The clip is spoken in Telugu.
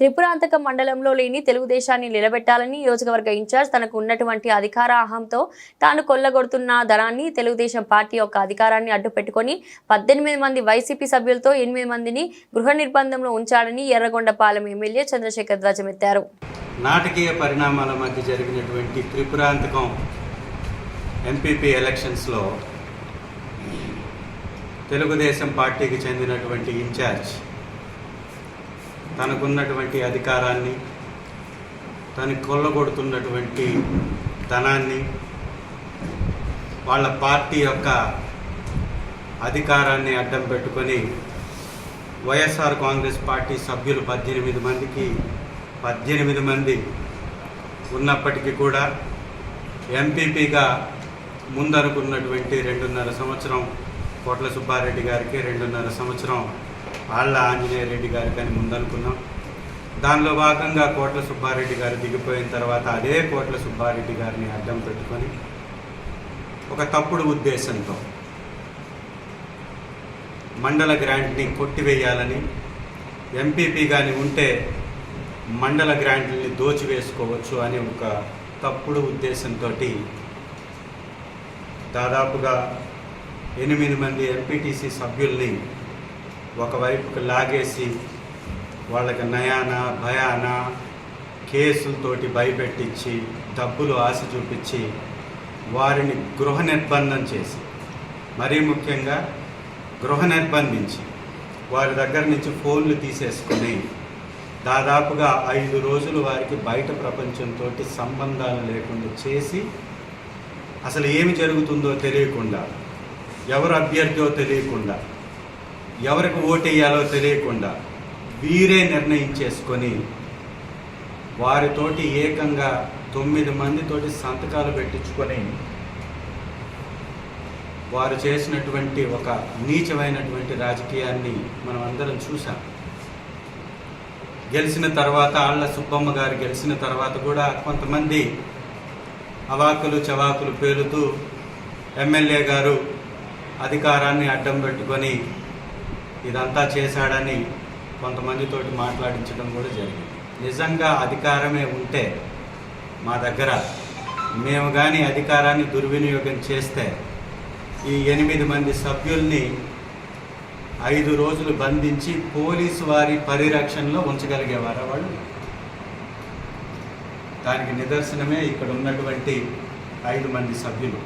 త్రిపురాంతక మండలంలో లేని తెలుగుదేశాన్ని నిలబెట్టాలని నియోజకవర్గ ఇన్ఛార్జ్ తనకు ఉన్నటువంటి అధికార అహంతో తాను కొల్లగొడుతున్న ధనాన్ని తెలుగుదేశం పార్టీ యొక్క అధికారాన్ని అడ్డుపెట్టుకొని పద్దెనిమిది మంది వైసీపీ సభ్యులతో ఎనిమిది మందిని గృహ నిర్బంధంలో ఉంచాడని ఎర్రగొండపాలెం ఎమ్మెల్యే చంద్రశేఖర్ ధ్వజమెత్తారు నాటకీయ పరిణామాల మధ్య జరిగినటువంటి త్రిపురాంతకం ఎంపీపీ ఎలక్షన్స్లో తెలుగుదేశం పార్టీకి చెందినటువంటి ఇన్ఛార్జ్ తనకున్నటువంటి అధికారాన్ని తను కొల్లగొడుతున్నటువంటి ధనాన్ని వాళ్ళ పార్టీ యొక్క అధికారాన్ని అడ్డం పెట్టుకొని వైఎస్ఆర్ కాంగ్రెస్ పార్టీ సభ్యులు పద్దెనిమిది మందికి పద్దెనిమిది మంది ఉన్నప్పటికీ కూడా ఎంపీపీగా ముందనుకున్నటువంటి రెండున్నర సంవత్సరం కోట్ల సుబ్బారెడ్డి గారికి రెండున్నర సంవత్సరం ఆళ్ళ ఆంజనేయ రెడ్డి గారికి అని ముందనుకున్నాం. దానిలో భాగంగా కోట్ల సుబ్బారెడ్డి గారు దిగిపోయిన తర్వాత అదే కోట్ల సుబ్బారెడ్డి గారిని అడ్డం పెట్టుకొని ఒక తప్పుడు ఉద్దేశంతో మండల గ్రాంట్ని కొట్టివేయాలని ఎంపీపీ కానీ ఉంటే మండల గ్రాంట్ని దోచివేసుకోవచ్చు అనే ఒక తప్పుడు ఉద్దేశంతో దాదాపుగా ఎనిమిది మంది ఎంపీటీసీ సభ్యుల్ని ఒకవైపుకు లాగేసి వాళ్ళకి నయాన భయాన కేసులతోటి భయపెట్టించి డబ్బులు ఆశ చూపించి వారిని గృహ నిర్బంధం చేసి మరీ ముఖ్యంగా గృహ నిర్బంధించి వారి దగ్గర నుంచి ఫోన్లు తీసేసుకుని దాదాపుగా ఐదు రోజులు వారికి బయట ప్రపంచంతో సంబంధాలు లేకుండా చేసి అసలు ఏమి జరుగుతుందో తెలియకుండా ఎవరు అభ్యర్థో తెలియకుండా ఎవరికి ఓటేయాలో తెలియకుండా వీరే నిర్ణయించేసుకొని వారితోటి ఏకంగా తొమ్మిది మందితోటి సంతకాలు పెట్టించుకొని వారు చేసినటువంటి ఒక నీచమైనటువంటి రాజకీయాన్ని మనం అందరం చూసాం గెలిచిన తర్వాత ఆళ్ళ సుబ్బమ్మ గారు గెలిచిన తర్వాత కూడా కొంతమంది అవాకులు చవాకులు పేలుతూ ఎమ్మెల్యే గారు అధికారాన్ని అడ్డం పెట్టుకొని ఇదంతా చేశాడని కొంతమందితోటి మాట్లాడించడం కూడా జరిగింది. నిజంగా అధికారమే ఉంటే మా దగ్గర మేము కానీ అధికారాన్ని దుర్వినియోగం చేస్తే ఈ ఎనిమిది మంది సభ్యుల్ని ఐదు రోజులు బంధించి పోలీసు వారి పరిరక్షణలో ఉంచగలిగేవారా వాళ్ళు? దానికి నిదర్శనమే ఇక్కడ ఉన్నటువంటి ఐదు మంది సభ్యులు.